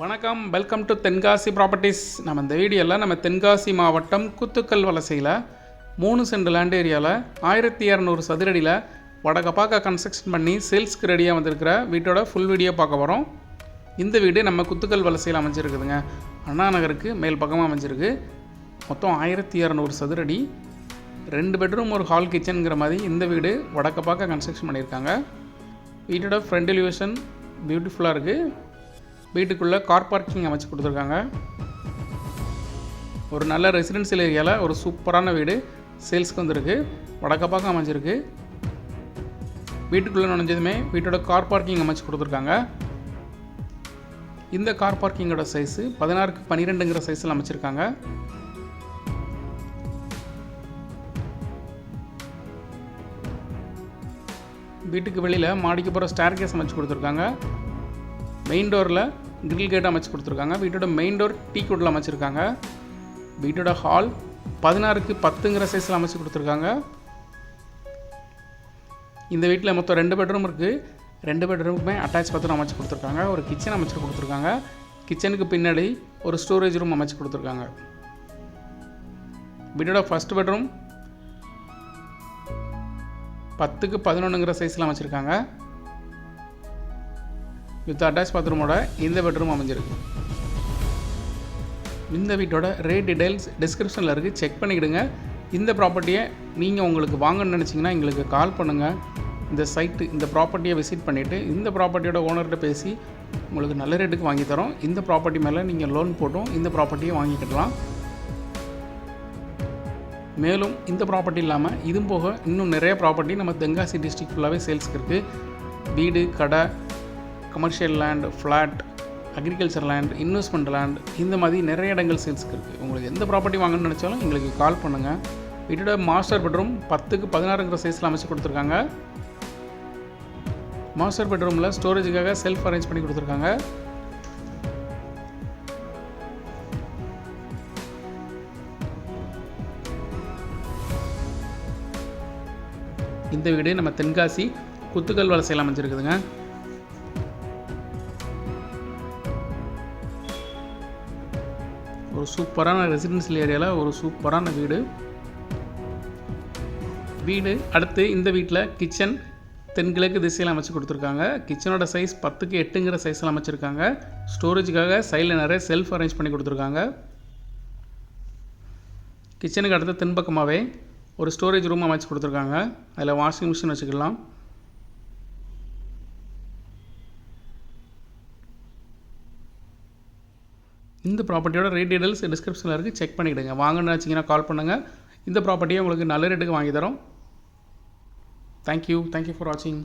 வணக்கம் welcome to Tenkasi properties நம்ம இந்த வீடியோவில் நம்ம தென்காசி மாவட்டம் குத்துக்கல் வலசையில் மூணு சென்ட் லேண்ட் ஏரியாவில் ஆயிரத்தி இரநூறு சதுரடியில் வடகப்பாக்க கன்ஸ்ட்ரக்ஷன் பண்ணி சேல்ஸ்க்கு ரெடியாக வந்திருக்கிற வீட்டோட ஃபுல் வீடியோ பார்க்க போகிறோம் இந்த வீடு நம்ம குத்துக்கல் வலசையில் அமைஞ்சிருக்குதுங்க. அண்ணா நகருக்கு மேல் பக்கமாக அமைஞ்சிருக்கு. மொத்தம் ஆயிரத்தி இரநூறு சதுரடி. ரெண்டு பெட்ரூம் ஒரு ஹால் கிச்சனுங்கிற மாதிரி இந்த வீடு வடக்க பார்க்க கன்ஸ்ட்ரக்ஷன் பண்ணியிருக்காங்க. வீட்டோட ஃப்ரண்ட் எலிவேஷன் பியூட்டிஃபுல்லாக இருக்குது வீட்டுக்குள்ளே கார் பார்க்கிங் அமைச்சு கொடுத்துருக்காங்க. ஒரு நல்ல ரெசிடென்சியல் ஏரியாவில் ஒரு சூப்பரான வீடு சேல்ஸ்க்கு வந்திருக்கு. வடக்க அமைஞ்சிருக்கு. வீட்டுக்குள்ளே நுழைஞ்சதுமே வீட்டோட கார் பார்க்கிங் அமைச்சு கொடுத்துருக்காங்க. இந்த கார் பார்க்கிங்கோட சைஸு பதினாறுக்கு பன்னிரெண்டுங்கிற சைஸில் அமைச்சிருக்காங்க. வீட்டுக்கு வெளியில் மாடிக்கு போகிற ஸ்டேர் கேஸ் அமைச்சு கொடுத்துருக்காங்க. மெயின் டோரில் கிரில் கேட் அமைச்சு கொடுத்துருக்காங்க. வீட்டோட மெயின் டோர் டீ குட்டில் அமைச்சிருக்காங்க. வீட்டோட ஹால் பதினாறுக்கு பத்துங்கிற சைஸில் அமைச்சு கொடுத்துருக்காங்க. இந்த வீட்டில் மொத்தம் ரெண்டு பெட்ரூம் இருக்குது ரெண்டு பெட்ரூமுக்குமே அட்டாச் பாத்ரூம் அமைச்சு கொடுத்துருக்காங்க. ஒரு கிச்சன் அமைச்சு கொடுத்துருக்காங்க. கிச்சனுக்கு பின்னாடி ஒரு ஸ்டோரேஜ் ரூம் அமைச்சு கொடுத்துருக்காங்க. வீட்டோட ஃபஸ்ட் பெட்ரூம் பத்துக்கு பதினொன்றுங்கிற சைஸில் அமைச்சிருக்காங்க. வித் அட்டாச் பாத்ரூமோட இந்த பெட்ரூம் அமைஞ்சிருக்கு. இந்த வீட்டோட ரேட் டீடைல்ஸ் டிஸ்கிரிப்ஷனில் இருக்குது செக் பண்ணிக்கிடுங்க. இந்த ப்ராப்பர்ட்டியை நீங்கள் உங்களுக்கு வாங்கணும்னு நினச்சிங்கன்னா எங்களுக்கு கால் பண்ணுங்கள் இந்த சைட்டு இந்த ப்ராப்பர்ட்டியை விசிட் பண்ணிவிட்டு இந்த ப்ராப்பர்ட்டியோட ஓனர்கிட்ட பேசி உங்களுக்கு நல்ல ரேட்டுக்கு வாங்கி தரோம். இந்த ப்ராப்பர்ட்டி மேலே நீங்கள் லோன் போட்டும் இந்த ப்ராப்பர்ட்டியை வாங்கிக்கிடலாம். மேலும் இந்த ப்ராப்பர்ட்டி இல்லாமல் இதுவும் போக இன்னும் நிறைய ப்ராப்பர்ட்டி நம்ம தென்காசி டிஸ்ட்ரிக்ட் ஃபுல்லாகவே சேல்ஸ்க்கு இருக்குது வீடு கடை commercial land flat agriculture land investment land இந்த மாதிரி நிறைய இடங்கள் சேல்ஸுக்கு இருக்குது உங்களுக்கு எந்த ப்ராப்பர்ட்டி வாங்கணும்னு நினச்சாலும் எங்களுக்கு கால் பண்ணுங்கள் வீட்டோட மாஸ்டர் பெட்ரூம் பத்துக்கு பதினாறுங்கிற சைஸில் அமைச்சு கொடுத்துருக்காங்க. மாஸ்டர் பெட்ரூமில் ஸ்டோரேஜுக்காக செல்ஃப் அரேஞ்ச் பண்ணி கொடுத்துருக்காங்க. இந்த வீடு நம்ம தென்காசி குத்துக்கல் வலசையில் அமைஞ்சிருக்குதுங்க. ஒரு சூப்பரான ரெசிடென்சியல் ஏரியாவில் ஒரு சூப்பரான வீடு. வீடு அடுத்து இந்த வீட்டில் கிச்சன் தென்கிழக்கு திசையில் அமைச்சு கொடுத்துருக்காங்க. கிச்சனோட சைஸ் பத்துக்கு எட்டுங்கிற சைஸில் அமைச்சிருக்காங்க ஸ்டோரேஜுக்காக சைடில் நிறைய செல்ஃப் அரேஞ்ச் பண்ணி கொடுத்துருக்காங்க. கிச்சனுக்கு அடுத்து தென்பக்கமாகவே ஒரு ஸ்டோரேஜ் ரூம் அமைச்சு கொடுத்துருக்காங்க. அதில் வாஷிங் மிஷின் வச்சுக்கலாம். இந்த ப்ராப்பர்ட்டியோட ரேட் டீடைல்ஸ் டிஸ்கிரிப்ஷனில் இருக்குது செக் பண்ணிவிடுங்க வாங்கன்னு வச்சிங்கன்னா கால் பண்ணுங்கள் இந்த ப்ராப்பர்ட்டியை உங்களுக்கு நல்ல ரேட்டுக்கு வாங்கி தரோம். தேங்க்யூ தேங்க்யூ ஃபார் வாட்சிங்